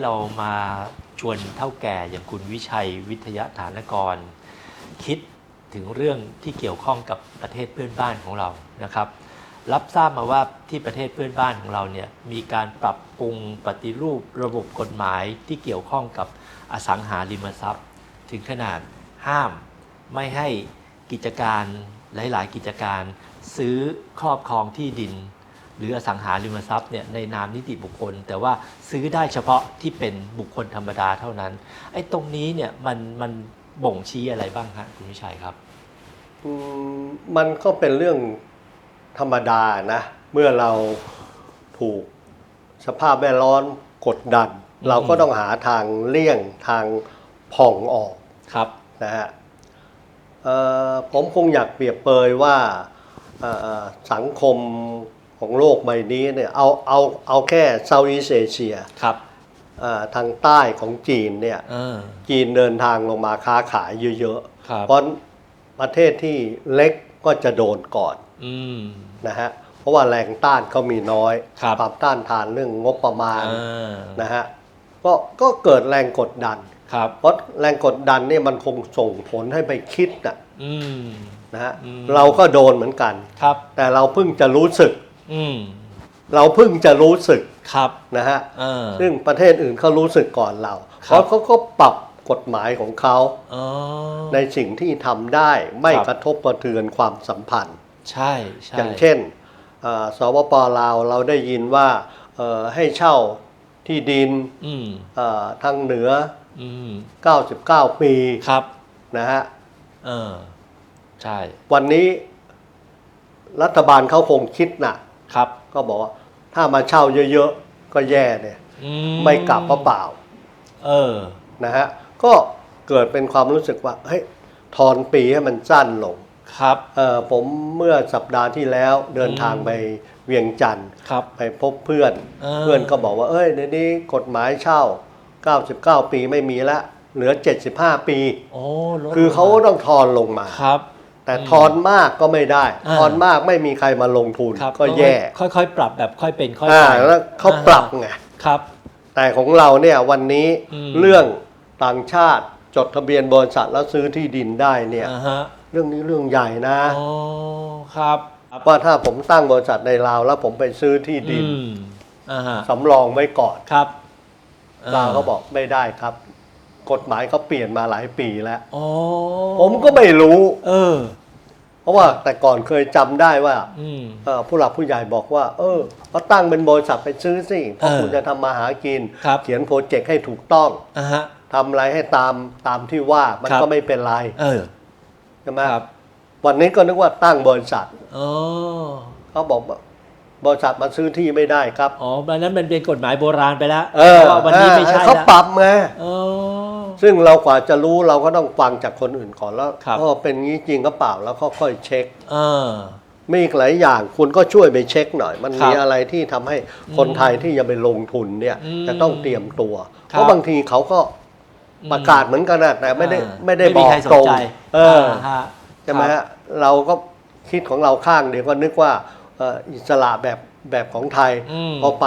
้เรามาชวนเท่าแก่อย่างคุณวิชัยวิทยาฐานกร คิดถึงเรื่องที่เกี่ยวข้องกับประเทศเพื่อนบ้านของเรานะครับ รับทราบมาว่าที่ประเทศเพื่อนบ้านของเราเนี่ยมีการปรับปรุงปฏิรูประบบกฎหมายที่เกี่ยวข้องกับอสังหาริมทรัพย์ ถึงขนาดห้ามไม่ให้กิจการหลาย ๆ กิจการซื้อครอบครองที่ดิน หรืออสังหาริมทรัพย์เนี่ยในนามนิติบุคคล แต่ว่าซื้อได้เฉพาะที่เป็นบุคคลธรรมดาเท่านั้นไอ้ตรงนี้เนี่ยมันมันบ่งชี้อะไรบ้างฮะคุณวิชัยครับอืมมันก็เป็นเรื่องธรรมดานะ เมื่อเราถูกสภาพแวดล้อมกดดันอืมเราก็ต้องหาทางเลี่ยงทางผ่องออกครับนะฮะเอ่อผมคงอยากเปรียบเปรยว่าเอ่อสังคม ของโลกใบนี้เนี่ยเอาเอาเอาแค่เซาท์อีสเอเชียครับทางใต้ของจีนเนี่ยเออจีนเดินทางลงมาค้าขายเยอะครับๆเพราะประเทศที่เล็กก็จะโดนก่อนอืมนะฮะเพราะว่าแรงต้านเขามีน้อยครับความต้านทานเรื่องงบประมาณเออนะฮะก็ก็เกิดแรงกดดันครับเพราะแรงกดดันเนี่ยมันคงส่งผลให้ไปคิดนะอืมนะฮะอืมเราก็โดนเหมือนกันครับแต่เราเพิ่งจะรู้สึก อืมเราเพิ่งจะรู้สึกครับนะฮะเออ ซึ่งประเทศอื่นเขารู้สึกก่อนเราคเพรับ ราะเขาก็ปรับกฎหมายของเขาอ๋อ ในสิ่งที่ทำได้ไม่ครับ กระทบกระเทือนความสัมพันธ์ ใช่ใช่ อย่างเช่นเอ่อสปปลาวเราได้ยินว่าเอ่อให้เช่าที่ดินอืมเอ่อทางเหนือ อืม99 ปีครับนะฮะ เออใช่ วันนี้รัฐบาลเขาคงคิดหนัก ครับ ก็บอกว่าถ้ามาเช่าเยอะๆ ก็แย่เนี่ย อืไม่กลับเปล่าเออๆนะฮะ ก็เกิดเป็นความรู้สึกว่าเฮ้ยทอนปีให้มันสั้นลงครับ เอ่อผมเมื่อสัปดาห์ที่แล้วเดินทางอืมไปเวียงจันทร์ ครับ ไปพบเพื่อน เออ เพื่อนก็บอกว่า เอ้ยเดี๋ยวนี้กฎหมายเช่า 99 ปีไม่มีละ เหลือ 75 ปี โอ้ลดคือเขาลงมต้องทอนลงมา ครับ แต่ทอนมากก็ไม่ได้อ่าทอนมากไม่มีใครมาลงทุนครับก็แย่ ค่อยๆ ปรับแบบค่อยเป็นค่อยอ่าไปแล้วเขาปรับไงครับ แต่ของเราเนี่ยวันนี้อืม เรื่องต่างชาติจดทะเบียนบริษัทแล้วซื้อที่ดินได้เนี่ย อ่าฮะเรื่องนี้เรื่องใหญ่นะโอ้ครับว่าถ้าผมตั้งบริษัทในลาว แล้วผมไปซื้อที่ดินอืมอ่าฮะสำรองไว้ก่อนครับลาวก็บอกไม่ได้ครับ กฎหมายเขาเปลี่ยนมาหลายปีแล้วโอ้ผมก็ไม่รู้ เออเพ ราะว่าแต่ก่อนเคยจำได้ว่าอืม เอ่อผู้หลักผู้ใหญ่บอกว่า เออก็ตั้งเป็นบริษัทไปซื้อสิเพราะเออคุณจะทำมาหากิน ครับ เขียนโปรเจกต์ให้ถูกต้องอ่าฮะ ทำอะไรให้ตามตามที่ว่ามันครับ ก็ไม่เป็นไรเออใช่ไหมครับวันนี้ก็นึกว่าตั้งบริษัทอ๋อเขาบอกว่าบริษัทมาซื้อที่ไม่ได้ครับ อ๋อมันนั้นมันเป็นกฎหมายโบราณไปแล้วเออพราะว่าวันนี้ไม่ใช่เขาแล้วปรับไง อ๋อ ซึ่งเรากว่าจะรู้เราก็ต้องฟังจากคนอื่นก่อนแล้วครับเออเป็นงี้จริงก็เปล่าแล้วก็ค่อยเช็ค เออ มีอีกหลายอย่างคุณก็ช่วยไปเช็คหน่อย มันครับมีอะไรที่ทำให้คนไทยที่จะไปลงทุนเนี่ยอืมจะต้องเตรียมตัวครับเพราะบางทีเขาก็ประกาศเหมือนกันนะแต่ไม่ได้อ่าไม่ได้ไม่บมีอกใครสนตรงใจเออฮะใช่ไหมครับ ฮะเราก็คิดของเราข้างเดียวก็นึกว่าเอ่ออิสระแบบแบบของไทยอืมพอไป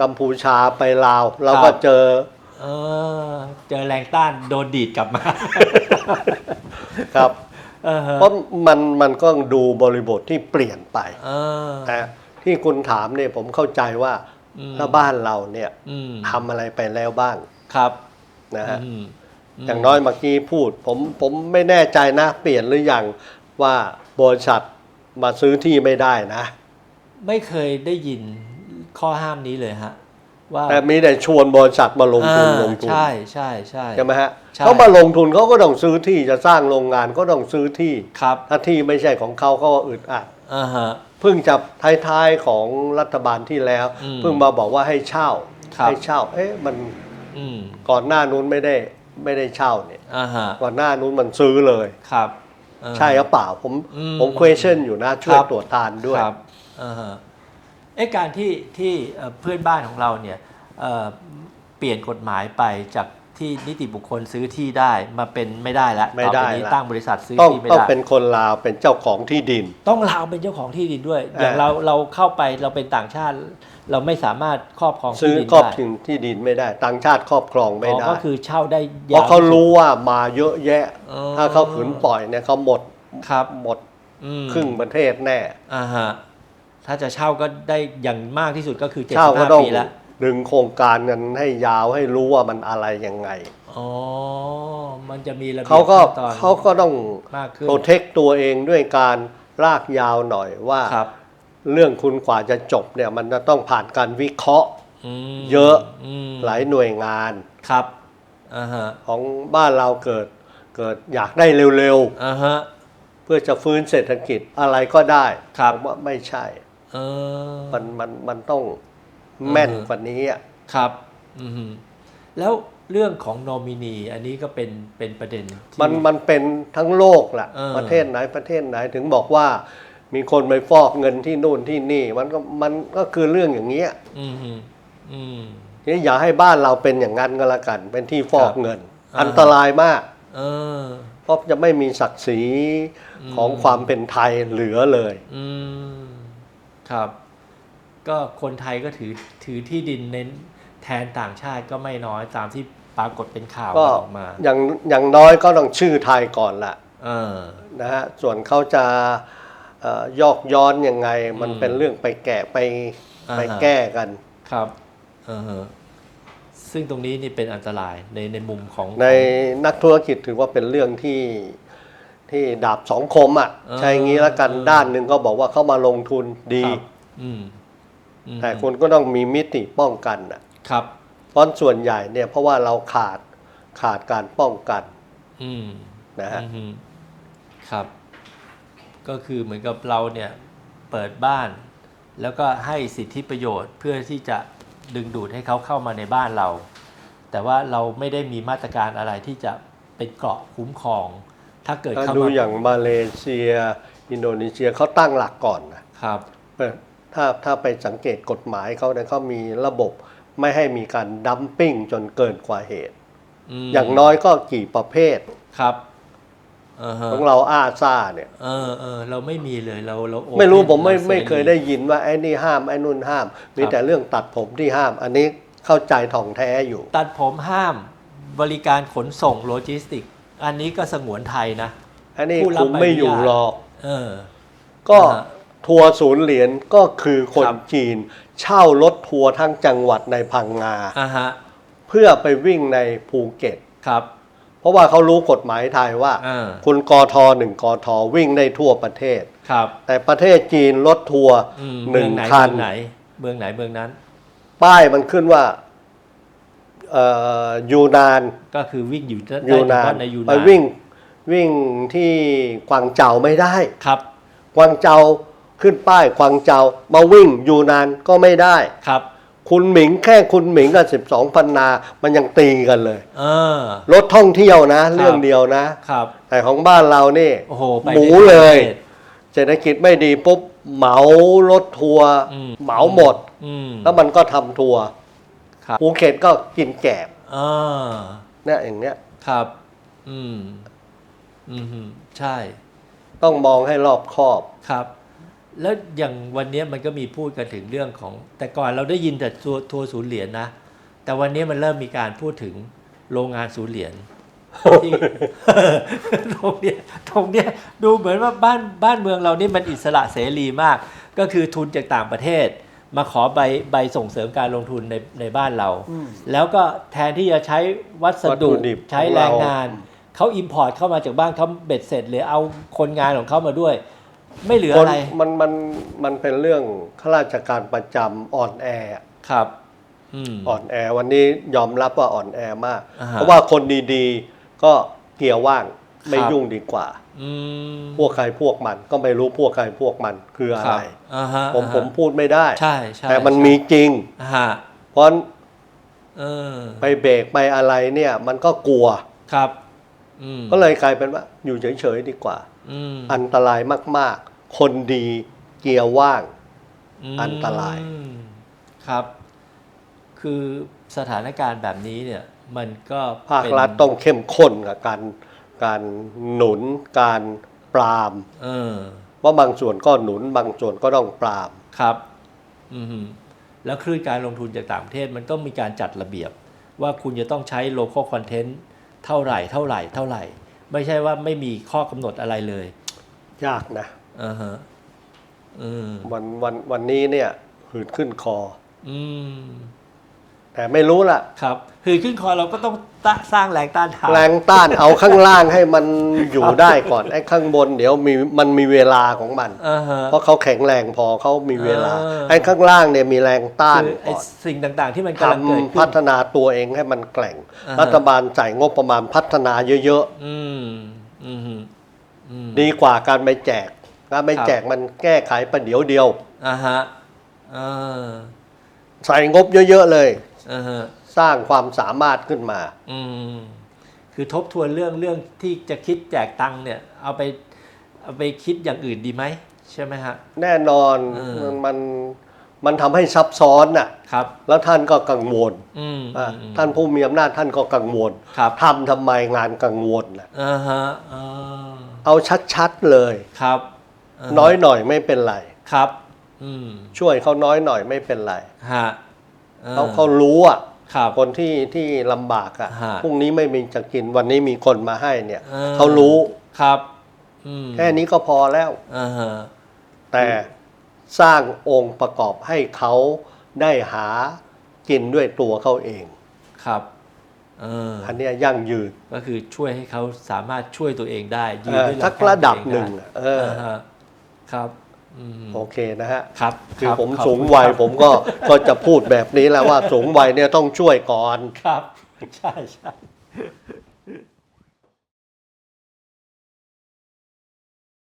กัมพูชาไปลาว เราคก็รับเจอ เออ เจอแรงต้านโดนดีดกลับมา ครับ เออฮะเพราะมันมันก็ดูบริบทที่เปลี่ยนไปเออแต่ที่คุณถามเนี่ยผมเข้าใจว่าอืม ถ้าบ้านเราเนี่ยอืมทำอะไรไปแล้วบ้างครับนะฮะ อืมมอย่างน้อยเมื่อกี้พูด ผมผมไม่แน่ใจนะ เปลี่ยนหรือยังว่าบริษัทมาซื้อที่ไม่ได้นะ ไม่เคยได้ยินข้อห้ามนี้เลยฮะ ว่าแต่มีแต่ชวนบริษัทมาลงทุนอ่าลงทุนใช่ใช่ใช่ใช่ไหมฮะใช่เขามาลงทุนเขาก็ต้องซื้อที่จะสร้างโรงงานก็ต้องซื้อที่ครับถ้าที่ไม่ใช่ของเขาเขาก็อึดอัดอ่าฮะเพิ่งจะท้ายๆของรัฐบาลที่แล้วอืมเพิ่งมาบอกว่าให้เช่าครับให้เช่า เอ๊ะมันอืมก่อนหน้านู้นไม่ได้ไม่ได้เช่าเนี่ยอ่าฮะก่อนหน้านู้นมันซื้อเลยครับอ่าใช่หรือเปล่าผมอืมผม question อยู่นะช่วยครับตรวจทานด้วย ครับอ่าฮะเอ๊ะการที่ที่เอ่อเพื่อนบ้านของเราเนี่ยเอ่อเปลี่ยนกฎหมายไปจากที่นิติบุคคลซื้อที่ได้มาเป็นไม่ได้แล้วไม่ต่อได้ไปนี้ละตั้งบริษัทซื้อต้องที่ไม่ต้องได้เป็นคนลาวเป็นเจ้าของที่ดิน ต้องลาวเป็นเจ้าของที่ดินด้วย อย่างเออเราเราเข้าไปเราเป็นต่างชาติ เราไม่สามารถครอบครองซื้ที่อดินครอบได้ถึงที่ดินไม่ได้ ต่างชาติครอบครองไม่อ๋อได้ก็คือเช่าได้เพราะยาวเขารู้ว่ามาเยอะแยะอ๋อถ้าเขาขืนปล่อยเนี่ยเขาหมดครับหมดอืมครึ่งประเทศแน่อ่าฮะ ถ้าจะเช่าก็ได้อย่างมากที่สุดก็คือเช่าก็ต้อง75ปีแล้วดึงโครงการกันให้ยาวให้รู้ว่ามันอะไรยังไง อ๋อ มันจะมีระเบียบเขาก็ขั้นตอนเขาก็ต้องมากขึ้นโปรเทคตัวเองด้วยการลากยาวหน่อยว่า ครับเรื่องคุณกว่าจะจบเนี่ยมันจะต้องผ่านการวิเคราะห์ มเยอะ มหลายหน่วยงานครับอ่าฮะของบ้านเราเกิดเกิดอยากได้เร็วอ่าฮะ ๆ เพื่อจะฟื้นเศรษฐกิจอะไรก็ได้ครับ ผมว่าไม่ใช่ เออ มันมันมันต้องแม่นอือฮึกว่านี้อะครับอือฮึแล้วเรื่องของนอมินี อันนี้ก็เป็นเป็นประเด็นที่มันมันเป็นทั้งโลกแหละเออประเทศไหนประเทศไหนถึงบอกว่า มีคนไปฟอกเงินที่นู่นที่นี่ มันก็มันก็คือเรื่องอย่างเงี้ยอืมฮึอืมนี่อย่าให้บ้านเราเป็นอย่างนั้นก็แล้วกัน เป็นที่ฟอกเงินอ่าอันตรายมากเออเพราะจะไม่มีศักดิ์ศรีอืมของความเป็นไทยเหลือเลย อืม ครับ ก็คนไทยก็ถือถือที่ดินเน้นแทนต่างชาติก็ไม่น้อยตามที่ปรากฏเป็นข่าวก็ออกมาอย่างอย่างน้อยก็ต้องชื่อไทยก่อนละเออนะฮะส่วนเขาจะเอ่อยอกย้อนยังไง มันอืมเป็นเรื่องไปแกะไปอ่าฮะไปแก้กันครับเออฮะซึ่งตรงนี้นี่เป็นอันตรายในในมุมของในนักธุรกิจถือว่าเป็นเรื่องที่ ที่ดาบสองคมอะเออใช่งี้แล้วกันเออด้านหนึ่งก็บอกว่าเขามาลงทุนดีครับอืมอืมแต่คุณก็ต้องมีมิติป้องกันอะ ครับเพราะส่วนใหญ่เนี่ยเพราะว่าเราขาดขาดการป้องกัน อืมนะฮะอืมฮึครับ ก็คือเหมือนกับเราเนี่ยเปิดบ้าน แล้วก็ให้สิทธิประโยชน์เพื่อที่จะดึงดูดให้เขาเข้ามาในบ้านเรา แต่ว่าเราไม่ได้มีมาตรการอะไรที่จะเป็นเกราะคุ้มครอง ถ้าเกิดถ้าเข้าดูมาอย่างมาเลเซีย อินโดนีเซียเขาตั้งหลักก่อนนะครับเออถ้าถ้าไปสังเกตกฎหมายเขาเนี่ยเขามีระบบไม่ให้มีการดัมปิ้งจนเกินกว่าเหตุ มอย่างน้อยก็กี่ประเภท ครับเออฮะของเราอาซ่าเนี่ย เออเออเราไม่มีเลยเราเรา open ไม่รู้ผมไม่ราไม่สรีเคยได้ยินว่าไอ้นี่ห้ามไอ้นู่นห้าม มีแต่เรื่องตัดผมที่ห้าม อันนี้เข้าใจถ่องแท้อยู่ ตัดผมห้ามบริการขนส่งโลจิสติก อันนี้ก็สงวนไทยนะ อันนี้ผู้รับคุมไม่อยู่ใบอนุญาต หรอก เออ ก็อ่าฮะทัวร์ศูนย์เหรียญก็คือคนครับ จีน เช่ารถทัวร์ทั้งจังหวัดในพังงา อ่าฮะ เพื่อไปวิ่งในภูเก็ต ครับ เพราะว่าเขารู้กฎหมายไทยว่า อ่า คุณกทหนึ่งกทวิ่งได้ทั่วประเทศ ครับแต่ประเทศจีนรถทัวร์อืมหนึ่งเมือไหนคัน เมืองไหน เมืองไหนเมืองนั้น ป้ายมันขึ้นว่าเอ่อ ยูนานก็คือวิ่งอยู่ได้ยูเฉนานพาะในยูนานไปวิ่งวิ่งที่กวางเจาไม่ได้ครับ กวางเจาขึ้นป้ายกวางเจามาวิ่งยูนานก็ไม่ได้ครับ คุณหมิงแค่คุณหมิงกับสิบสองพันนา มันยังตีกันเลยเออรถท่องเที่ยวนะ เรื่องเดียวนะครับ แต่ของบ้านเรานี่โอ้โหไปหมูได้เลยประทศเศรษฐกิจไม่ดีปุ๊บเหมารถทัวร์อืมเหมาหมดอืมแล้วมันก็ทำทัวร์ ครับ ภูเก็ตก็กินแกบอ่าเนี่ยอย่างเนี้ย ครับ อืม อืมฮึใช่ ต้องมองให้รอบคอบ ครับ แล้วอย่างวันนี้มันก็มีพูดกันถึงเรื่องของ แต่ก่อนเราได้ยินแต่ทัวร์ทัวร์ศูนย์เหรียญนะ แต่วันนี้มันเริ่มมีการพูดถึงโรงงานศูนย์เหรียญที่ ตรงเนี้ยตรงเนี้ยดูเหมือนว่าบ้านบ้านเมืองเรานี่มันอิสระเสรีมาก ก็คือทุนจากต่างประเทศ มาขอใบใบส่งเสริมการลงทุนในในบ้านเรา แล้วก็แทนที่จะใช้วัสวัตถุดุดิบใช้ของแรงเรางานเขาอิมพอร์ตเข้ามาจากบ้านเขาเบ็ดเสร็จหรือเอาคนงานของเขามาด้วย ไม่เหลือคนอะไรมันมันมันเป็นเรื่องข้าราชการประจำอ่อนแอครับ อืม อ่อนแอ วันนี้ยอมรับว่าอ่อนแอมาก อ่าฮะเพราะว่าคนดีๆ ก็เกียร์ว่างไม่ครับ ยุ่งดีกว่าอืม พวกใครพวกมันก็ไม่รู้พวกใครพวกมันคืออะคไรบอ่าฮะผมอ่าฮะผมพูดไม่ได้ใช่ใช่แต่มันใช่มีจริงอ่าฮะเพราะเออไปเบรกไปอะไรเนี่ย มันก็กลัวครับอืมก็เลยกลายเป็นว่า อยู่เฉยๆดีกว่าอืมอันตรายมาก ๆ คนดีเกียร์ว่างมอันตรายครับ คือสถานการณ์แบบนี้เนี่ย มันก็ภาคเป็นรัฐต้องเข้มข้นกับการ การหนุนการปรามเออเพราะบางส่วนก็หนุน บางส่วนก็ต้องปรามครับ อือฮึแล้วคลื่นการลงทุนจากต่างประเทศมันต้องมีการจัดระเบียบ ว่าคุณจะต้องใช้ local content เท่าไหร่ เท่าไหร่ เท่าไหร่ ไม่ใช่ว่าไม่มีข้อกำหนดอะไรเลย ยากนะอ่าฮะอืมวันวันวันนี้เนี่ยหืดขึ้นคอ อืม แต่ไม่รู้ล่ะ ครับคือขึ้นคอเราก็ต้องตะสร้างแรงต้านทาน แรงต้านเอาข้างล่างให้มันอยู่ได้ก่อนไอ้ข้างบนเดี๋ยวมีมันมีเวลาของมัน อ่าฮะ เพราะเขาแข็งแรงพอเขามีเวลาเออไอ้ข้างล่างเนี่ยมีแรงต้านคือไอ้ก่อนสิ่งต่างๆที่มันทกำลังเกิดำขึ้พัน ฒนาตัวเองให้มันแกร่ง อ่าฮะ รัฐบาลจ่ายงบประมาณพัฒนาเยอะอืมอืมอืม ๆ ดีกว่าการไปแจกการไปครับ แจกมันแก้ไขประเดี๋ยวเดียว อ่าฮะเออ ใส่งบเยอะ ๆ เลยอ่าฮะ สร้างความสามารถขึ้นมา อืมคือทบทวนเรื่องเรื่องที่จะคิดแจกตังค์เนี่ย เอาไปเอาไปคิดอย่างอื่นดีไหมใช่ไหมฮะ แน่นอนเออ มันมันมันทำให้ซับซ้อนน่ะ ครับ แล้วท่านก็กังวลอืมอะอืมท่านผู้มีอำนาจท่านก็กังวลครับทำทำไมงานกังวลน่ะอ่าฮะอ่าเอาชัดๆเลย ครับาฮะน้อยหน่อยไม่เป็นไร ครับ อืมช่วยเขาน้อยหน่อยไม่เป็นไร ฮะอ่ เขาเขารู้อะครับคนที่ที่ลำบากอะฮะพรุ่งนี้ไม่มีจะกินวันนี้มีคนมาให้เนี่ยออเขารู้ครับอืมแค่นี้ก็พอแล้วอ่าฮะแต่สร้างองค์ประกอบให้เขาได้หากินด้วยตัวเขาเองครับเอออันเนี้ยยั่งยืนก็คือช่วยให้เขาสามารถช่วยตัวเองได้ยืนเออด้วยหลัสักระดับหนึ่งอะเออฮะครับอืม โอเคนะฮะครับคือรับผมขอบสูงคุณวัยครับผมก็ก็จะพูดแบบนี้แหล้วว่าสูงวัยเนี่ยต้องช่วยก่อนครับ ใช่ใช่